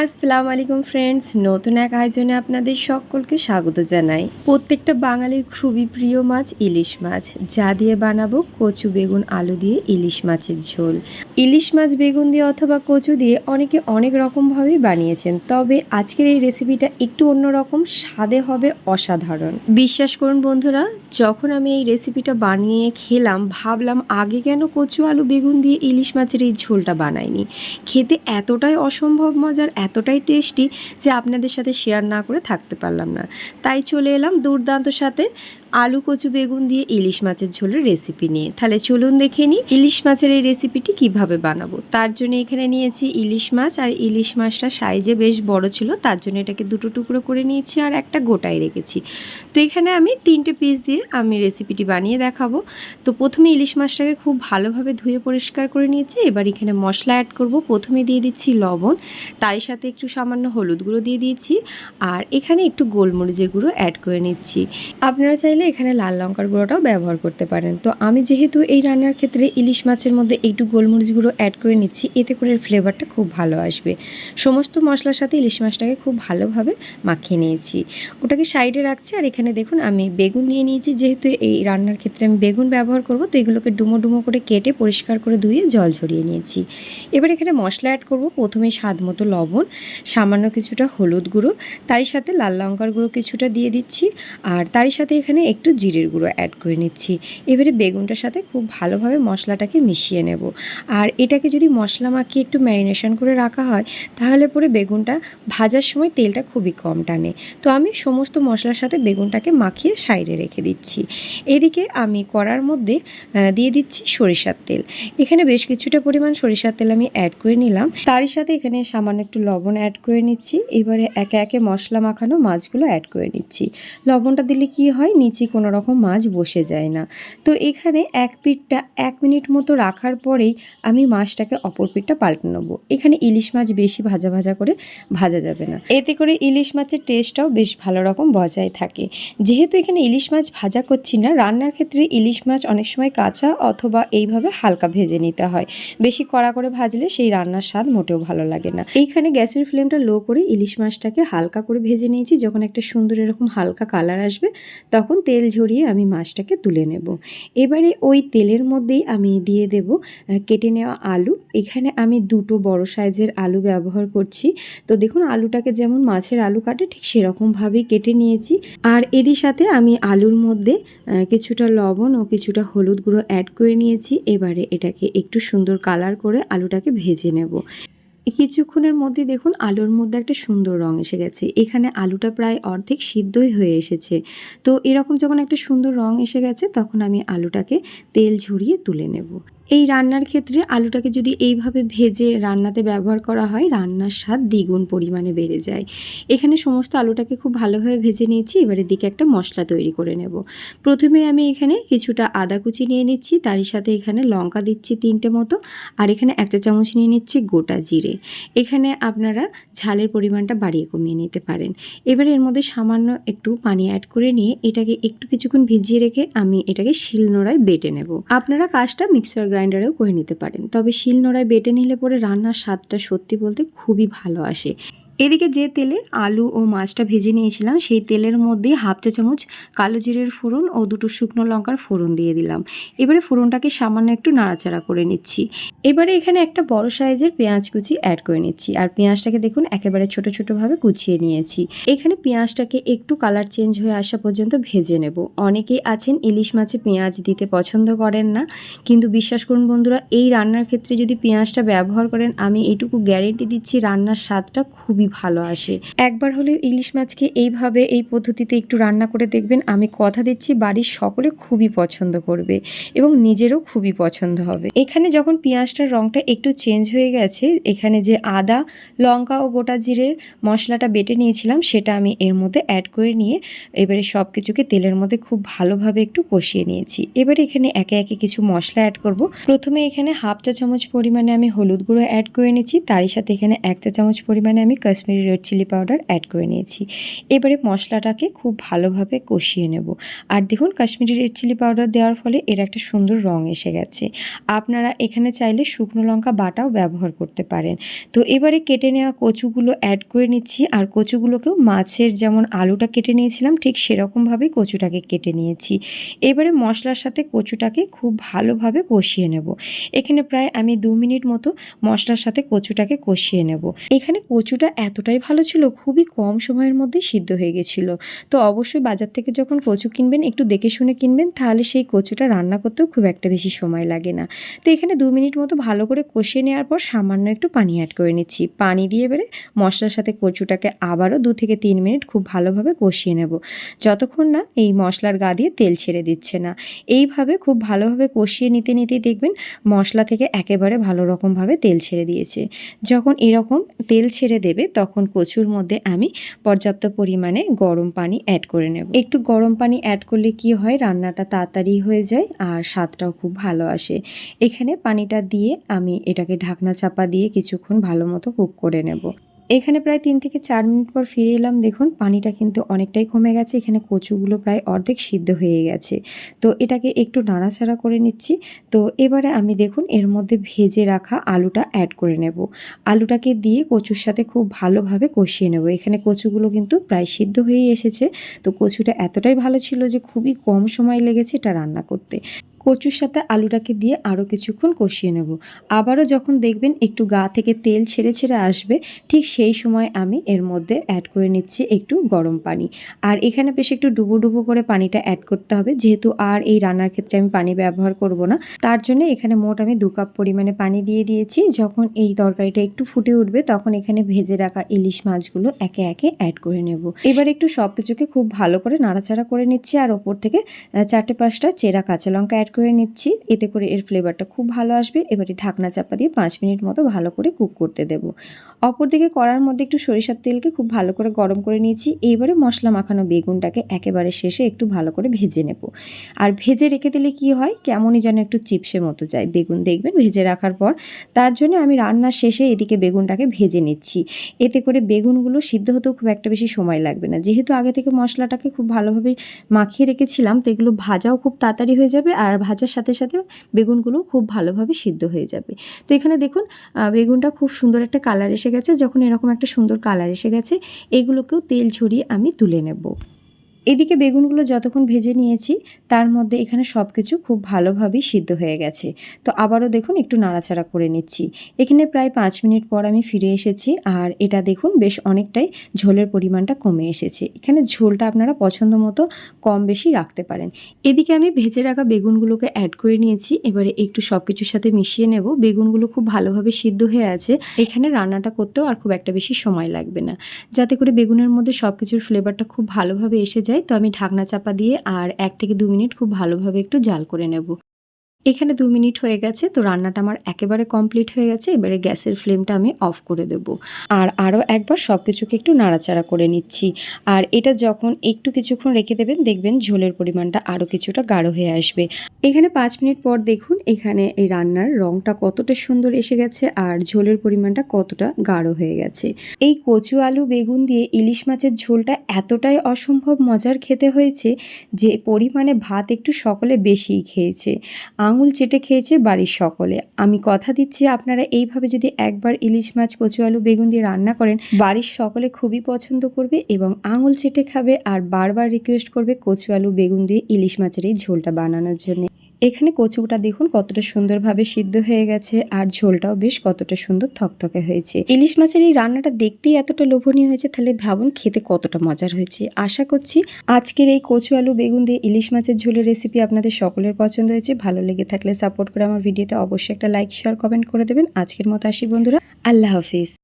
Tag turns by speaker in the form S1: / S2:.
S1: আসসালামু আলাইকুম ফ্রেন্ডস নতুন এক আয়োজনে আপনাদের সকলকে স্বাগত জানাই। প্রত্যেকটা বাঙালির খুবই প্রিয় মাছ ইলিশ মাছ। যা দিয়ে বানাবো কচু, বেগুন, আলু দিয়ে ইলিশ মাছের ঝোল। ইলিশ মাছ, বেগুন দিয়ে অথবা কচু দিয়ে অনেকে অনেক রকমভাবেই বানিয়েছেন। তবে আজকের এই রেসিপিটা একটু অন্যরকম, স্বাদে হবে অসাধারণ। বিশ্বাস করুন বন্ধুরা, যখন আমি এই রেসিপিটা বানিয়ে খেলাম, ভাবলাম আগে কেন কচু, আলু, বেগুন দিয়ে ইলিশ মাছের এই ঝোলটা বানাইনি? খেতে এতটাই অসম্ভব মজার এতটাই টেস্টি যে আপনাদের সাথে শেয়ার না করে থাকতে পারলাম না। তাই চলে এলাম দুর্দান্ত সাথে আলু কচু বেগুন দিয়ে ইলিশ মাছের ঝোলের রেসিপি নিয়ে। তাহলে চলুন দেখে নিই ইলিশ মাছের এই রেসিপিটি কীভাবে বানাবো। তার জন্য এখানে নিয়েছি ইলিশ মাছ আর ইলিশ মাছটা সাইজে বেশ বড় ছিল, তার জন্য এটাকে দুটো টুকরো করে নিয়েছি আর একটা গোটায় রেখেছি। তো এখানে আমি তিনটে পিস দিয়ে আমি রেসিপিটি বানিয়ে দেখাবো। তো প্রথমে ইলিশ মাছটাকে খুব ভালোভাবে ধুয়ে পরিষ্কার করে নিয়েছি। এবার এখানে মশলা অ্যাড করব। প্রথমে দিয়ে দিচ্ছি লবণ। তারই সাথে একটু সামান্য হলুদ গুঁড়ো দিয়ে দিয়েছি আর এখানে একটু গোলমরিচের গুঁড়ো অ্যাড করে নিচ্ছি। আপনারা চাইলে এখানে লাল লঙ্কার গুঁড়োটাও ব্যবহার করতে পারেন। তো আমি যেহেতু এই রান্নার ক্ষেত্রে ইলিশ মাছের মধ্যে একটু গোলমরিচ গুঁড়ো অ্যাড করে নিচ্ছি, এতে করে ফ্লেভারটা খুব ভালো আসবে। সমস্ত মশলার সাথে ইলিশ মাছটাকে খুব ভালোভাবে মাখিয়ে নিয়েছি। ওটাকে সাইডে রাখছি আর এখানে দেখুন আমি বেগুন নিয়ে নিয়েছি। যেহেতু এই রান্নার ক্ষেত্রে আমি বেগুন ব্যবহার করব, তো এগুলোকে ডুমো ডুমো করে কেটে পরিষ্কার করে ধুয়ে জল ঝরিয়ে নিয়েছি। এবার এখানে মশলা অ্যাড করব। প্রথমে স্বাদ মতো লবণ সামান্য কিছুটা হলুদ গুঁড়ো, তারই সাথে লাল লঙ্কার গুঁড়ো কিছুটা দিয়ে দিচ্ছি, আর তারই সাথে এখানে একটু জিরের গুঁড়ো অ্যাড করে নিচ্ছি। এবারে বেগুনটার সাথে খুব ভালোভাবে মশলাটাকে মিশিয়ে নেব। আর এটাকে যদি মশলা মাখিয়ে একটু ম্যারিনেশন করে রাখা হয়, তাহলে পরে বেগুনটা ভাজার সময় তেলটা খুবই কম টানে। তো আমি সমস্ত মশলার সাথে বেগুনটাকে মাখিয়ে সাইডে রেখে দিচ্ছি। এদিকে আমি কড়ার মধ্যে দিয়ে দিচ্ছি সরিষার তেল। এখানে বেশ কিছুটা পরিমাণ সরিষার তেল আমি অ্যাড করে নিলাম। তারই সাথে এখানে সামান্য একটু লবণ অ্যাড করে নিচ্ছি। এবারে একে একে মশলা মাখানো মাছগুলো অ্যাড করে নিচ্ছি। লবণটা দিলে কি হয়? নিচে কোনো রকম মাছ বসে যায় না। তো এখানে এক পিঠটা এক মিনিট মতো রাখার পরেই আমি মাছটাকে অপর পিঠটা পাল্টে নেব। এখানে ইলিশ মাছ বেশি ভাজা ভাজা করে ভাজা যাবে না। এতে করে ইলিশ মাছের টেস্টটাও বেশ ভালো রকম বজায় থাকে। যেহেতু এখানে ইলিশ মাছ ভাজা করছি না, রান্নার ক্ষেত্রে ইলিশ মাছ অনেক সময় কাঁচা অথবা এইভাবে হালকা ভেজে নিতে হয়। বেশি কড়া করে ভাজলে সেই রান্নার স্বাদ মোটেও ভালো লাগে না। এইখানে গ্যাসের ফ্লেমটা লো করে ইলিশ মাছটাকে হালকা করে ভেজে নিয়েছি। যখন একটা সুন্দর এরকম হালকা কালার আসবে, তখন তেল ঝরিয়ে আমি মাছটাকে তুলে নেব। এবারে ওই তেলের মধ্যেই আমি দিয়ে দেব কেটে নেওয়া আলু। এখানে আমি দুটো বড় সাইজের আলু ব্যবহার করছি। তো দেখুন, আলুটাকে যেমন মাছের আলু কাটে, ঠিক সেরকমভাবেই কেটে নিয়েছি। আর এরই সাথে আমি আলুর মধ্যে কিছুটা লবণ ও কিছুটা হলুদ গুঁড়ো অ্যাড করে নিয়েছি। এবারে এটাকে একটু সুন্দর কালার করে আলুটাকে ভেজে নেব। কিছুক্ষণের মধ্যে দেখুন আলুর মধ্যে একটা সুন্দর রং এসে গেছে। এখানে আলুটা প্রায় অর্ধেক সিদ্ধই হয়ে এসেছে। তো এরকম যখন একটা সুন্দর রং এসে গেছে, তখন আমি আলুটাকে তেল ঝরিয়ে তুলে নেব। এই রান্নার ক্ষেত্রে আলুটাকে যদি এইভাবে ভেজে রান্নাতে ব্যবহার করা হয়, রান্নার স্বাদ দ্বিগুণ পরিমাণে বেড়ে যায়। এখানে সমস্ত আলুটাকে খুব ভালোভাবে ভেজে নিয়েছি এবারের দিকে একটা মশলা তৈরি করে নেব। প্রথমে আমি এখানে কিছুটা আদা কুচি নিয়ে নিচ্ছি তারই সাথে এখানে লঙ্কা দিচ্ছি তিনটে মতো, আর এখানে একটা চামচ নিয়ে নিচ্ছি গোটা জিরে। এখানে আপনারা ঝালের পরিমাণটা বাড়িয়ে কমিয়ে নিতে পারেন। এবার এর মধ্যে সামান্য একটু পানি অ্যাড করে নিয়ে এটাকে একটু কিছুক্ষণ ভিজিয়ে রেখে আমি এটাকে শিলনোড়ায় বেটে নেব। আপনারা কাজটা মিক্সার গ্রাইন্ডারেও করে নিতে পারেন। তবে শিলনোড়ায় বেটে নিলে পরে রান্নার স্বাদটা সত্যি বলতে খুবই ভালো আসে। এদিকে যে তেলে আলু ও মাছটা ভেজে নিয়েছিলাম, সেই তেলের মধ্যে হাফ চা চামচ কালো জিরের ফোড়ন ও দুটো শুকনো লঙ্কার ফোড়ন দিয়ে দিলাম। এবারে ফোড়নটাকে সামান্য একটু নাড়াচাড়া করে নিচ্ছি। এবারে এখানে একটা বড় সাইজের পেঁয়াজ কুচি অ্যাড করে নিচ্ছি। আর পেঁয়াজটাকে দেখুন, একেবারে ছোট ছোটোভাবে কুচিয়ে নিয়েছি। এখানে পেঁয়াজটাকে একটু কালার চেঞ্জ হয়ে আসা পর্যন্ত ভেজে নেব। অনেকেই আছেন ইলিশ মাছে পেঁয়াজ দিতে পছন্দ করেন না, কিন্তু বিশ্বাস করুন বন্ধুরা, এই রান্নার ক্ষেত্রে যদি পেঁয়াজটা ব্যবহার করেন, আমি এটুকু গ্যারেন্টি দিচ্ছি রান্নার স্বাদটা খুবই ভালো আসে। একবার হলেও ইলিশ মাছকে এইভাবে, এই পদ্ধতিতে একটু রান্না করে দেখবেন, আমি কথা দিচ্ছি, বাড়ির সকলে খুবই পছন্দ করবে এবং নিজেরও খুবই পছন্দ হবে। এখানে যখন পেঁয়াজটার রঙটা একটু চেঞ্জ হয়ে গেছে, এখানে যে আদা, লঙ্কা ও গোটা জিরের মশলাটা বেটে নিয়েছিলাম, সেটা আমি এর মধ্যে অ্যাড করে নিয়ে এবারে সব কিছুকে তেলের মধ্যে খুব ভালোভাবে একটু কষিয়ে নিয়েছি। এবারে এখানে একে একে কিছু মশলা অ্যাড করব। প্রথমে এখানে হাফ চা চামচ পরিমাণে আমি হলুদ গুঁড়ো অ্যাড করে নিয়েছি তারই সাথে এখানে এক চা চামচ পরিমাণে আমি Kashmiri red chilli powder add করে নিয়েছি। এবারে মশলাটাকে খুব ভালোভাবে কষিয়ে নেব। আর দেখুন, কাশ্মীরি রেড চিলি পাউডার দেওয়ার ফলে এর একটা সুন্দর রং এসে গেছে। আপনারা এখানে চাইলে শুকনো লঙ্কা বাটাও ব্যবহার করতে পারেন। তো এবারে কেটে নেওয়া কচুগুলো অ্যাড করে নিচ্ছি। আর কচুগুলোকেও মাছের যেমন আলুটা কেটে নিয়েছিলাম, ঠিক সেরকমভাবেই কচুটাকে কেটে নিয়েছি। এবারে মশলার সাথে কচুটাকে খুব ভালোভাবে কষিয়ে নেব। এখানে প্রায় আমি দু মিনিট মতো মশলার সাথে কচুটাকে কষিয়ে নেব। এখানে কচুটা এতটাই ভালো ছিল, খুবই কম সময়ের মধ্যে সিদ্ধ হয়ে গেছিল। তো অবশ্যই বাজার থেকে যখন কচু কিনবেন, একটু দেখে শুনে কিনবেন, তাহলে সেই কচুটা রান্না করতেও খুব একটা বেশি সময় লাগে না। তো এখানে দু মিনিট মতো ভালো করে কষিয়ে নেওয়ার পর সামান্য একটু পানি অ্যাড করে নিচ্ছি। পানি দিয়ে এবারে মশলার সাথে কচুটাকে আবারও দু থেকে তিন মিনিট খুব ভালোভাবে কষিয়ে নেব। যতক্ষণ না এই মশলার গা দিয়ে তেল ছেড়ে দিচ্ছে না। এইভাবে খুব ভালোভাবে কষিয়ে নিতে নিতেই দেখবেন মশলা থেকে একেবারে ভালো রকমভাবে তেল ছেড়ে দিয়েছে। যখন এরকম তেল ছেড়ে দেবে তখন কচুর মধ্যে আমি পর্যাপ্ত পরিমাণে গরম পানি অ্যাড করে নেব। একটু গরম পানি অ্যাড করলে কি হয়? রান্নাটা তাড়াতাড়ি হয়ে যায় আর স্বাদটাও খুব ভালো আসে। এখানে পানিটা দিয়ে আমি এটাকে ঢাকনা চাপা দিয়ে কিছুক্ষণ ভালো মতো কুক করে নেব। এখানে প্রায় তিন থেকে চার মিনিট পর ফিরে এলাম। দেখুন, পানিটা কিন্তু অনেকটাই কমে গেছে। এখানে কচুগুলো প্রায় অর্ধেক সিদ্ধ হয়ে গেছে। তো এটাকে একটু নাড়াচাড়া করে নিচ্ছি। তো এবারে আমি দেখুন, এর মধ্যে ভেজে রাখা আলুটা অ্যাড করে নেব। আলুটাকে দিয়ে কচুর সাথে খুব ভালোভাবে কষিয়ে নেব। এখানে কচুগুলো কিন্তু প্রায় সিদ্ধ হয়েই এসেছে। তো কচুটা এতটাই ভালো ছিল যে খুবই কম সময় লেগেছে এটা রান্না করতে। কচুর সাথে আলুটাকে দিয়ে আরও কিছুক্ষণ কষিয়ে নেব। আবারও যখন দেখবেন একটু গা থেকে তেল ছেড়ে ছেড়ে আসবে, ঠিক সেই সময় আমি এর মধ্যে অ্যাড করে নিচ্ছি একটু গরম পানি। আর এখানে বেশ একটু ডুবো ডুবো করে পানিটা অ্যাড করতে হবে, যেহেতু আর এই রান্নার ক্ষেত্রে আমি পানি ব্যবহার করব না। তার জন্য এখানে মোট আমি দু কাপ পরিমাণে পানি দিয়ে দিয়েছি। যখন এই তরকারিটা একটু ফুটে উঠবে, তখন এখানে ভেজে রাখা ইলিশ মাছগুলো একে একে অ্যাড করে নেব। এবার একটু সব কিছুকে খুব ভালো করে নাড়াচাড়া করে নিচ্ছি, আর ওপর থেকে চারটে পাঁচটা চেরা কাঁচা লঙ্কা অ্যাড করে নিচ্ছি। এতে করে এর ফ্লেভারটা খুব ভালো আসবে। এবারে ঢাকনা চাপা দিয়ে পাঁচ মিনিট মতো ভালো করে কুক করতে দেবো। অপরদিকে কড়ার মধ্যে একটু সরিষার তেলকে খুব ভালো করে গরম করে নিয়েছি। এইবারে মশলা মাখানো বেগুনটাকে একেবারে শেষে একটু ভালো করে ভেজে নেব। আর ভেজে রেখে দিলে কি হয়? কেমনই যেন একটু চিপসে মতো যায়। বেগুন দেখবেন ভেজে রাখার পর। তার জন্য আমি রান্নার শেষে এদিকে বেগুনটাকে ভেজে নিচ্ছি। এতে করে বেগুনগুলো সিদ্ধ হতেও খুব একটা বেশি সময় লাগবে না। যেহেতু আগে থেকে মশলাটাকে খুব ভালোভাবে মাখিয়ে রেখেছিলাম, তো এগুলো ভাজাও খুব তাড়াতাড়ি হয়ে যাবে। আর ভাজার সাথে সাথে বেগুনগুলো খুব ভালোভাবে সিদ্ধ হয়ে যাবে। তো এখানে দেখুন বেগুনটা খুব সুন্দর একটা কালার এসে গেছে। যখন এরকম একটা সুন্দর কালার এসে গেছে, এগুলোকেও তেল ঝরিয়ে আমি তুলে নেব। এদিকে বেগুনগুলো যতক্ষণ ভেজে নিয়েছি, তার মধ্যে এখানে সব কিছু খুব ভালোভাবেই সিদ্ধ হয়ে গেছে। তো আবারও দেখুন, একটু নাড়াচাড়া করে নিচ্ছি। এখানে প্রায় পাঁচ মিনিট পর আমি ফিরে এসেছি, আর এটা দেখুন, বেশ অনেকটাই ঝোলের পরিমাণটা কমে এসেছে। এখানে ঝোলটা আপনারা পছন্দ মতো কম বেশি রাখতে পারেন। এদিকে আমি ভেজে রাখা বেগুনগুলোকে অ্যাড করে নিয়েছি। এবারে একটু সব কিছুর সাথে মিশিয়ে নেব। বেগুনগুলো খুব ভালোভাবে সিদ্ধ হয়ে আছে। এখানে রান্নাটা করতেও আর খুব একটা বেশি সময় লাগবে না। যাতে করে বেগুনের মধ্যে সব কিছুর ফ্লেভারটা খুব ভালোভাবে এসে যায় তো আমি ঢাকনা চাপা দিয়ে আর এক থেকে দু মিনিট খুব ভালোভাবে একটু জাল করে নেব। এখানে দু মিনিট হয়ে গেছে, তো রান্নাটা আমার একেবারে কমপ্লিট হয়ে গেছে, এবারে গ্যাসের ফ্লেমটা আমি অফ করে দেব। আর আরও একবার সব কিছুকে একটু নাড়াচাড়া করে নিচ্ছি। আর এটা যখন একটু কিছুক্ষণ রেখে দেবেন, দেখবেন ঝোলের পরিমাণটা আরও কিছুটা গাঢ় হয়ে আসবে। এখানে পাঁচ মিনিট পর দেখুন, এখানে এই রান্নার রঙটা কতটা সুন্দর এসে গেছে, আর ঝোলের পরিমাণটা কতটা গাঢ় হয়ে গেছে। এই কচু, আলু, বেগুন দিয়ে ইলিশ মাছের ঝোলটা এতটাই অসম্ভব মজার খেতে হয়েছে যে, পরিমাণে ভাত একটু সকলে বেশিই খেয়েছে। আঙুল চেটে খেয়েছে বাড়ির সকলে। আমি কথা দিচ্ছি, আপনারা এইভাবে যদি একবার ইলিশ মাছ, কচু আলু, বেগুন দিয়ে রান্না করেন, বাড়ির সকলে খুবই পছন্দ করবে এবং আঙুল চেটে খাবে আর বারবার রিকোয়েস্ট করবে কচু আলু, বেগুন দিয়ে ইলিশ মাছের এই ঝোলটা বানানোর জন্য। এখানে কচুটা দেখুন কতটা সুন্দরভাবে সিদ্ধ হয়ে গেছে, আর ঝোলটাও বেশ কতটা সুন্দর থকথকে হয়েছে। ইলিশ মাছের এই রান্নাটা দেখতেই এতটা লোভনীয় হয়েছে, তাহলে ভাবুন খেতে কতটা মজার হয়েছে। আশা করছি আজকের এই কচু আলু বেগুন দিয়ে ইলিশ মাছের ঝোলের রেসিপি আপনাদের সকলের পছন্দ হয়েছে। ভালো লেগে থাকলে সাপোর্ট করে আমার ভিডিওতে অবশ্যই একটা লাইক শেয়ার কমেন্ট করে দেবেন। আজকের মতো আসি বন্ধুরা, আল্লাহ হাফিজ।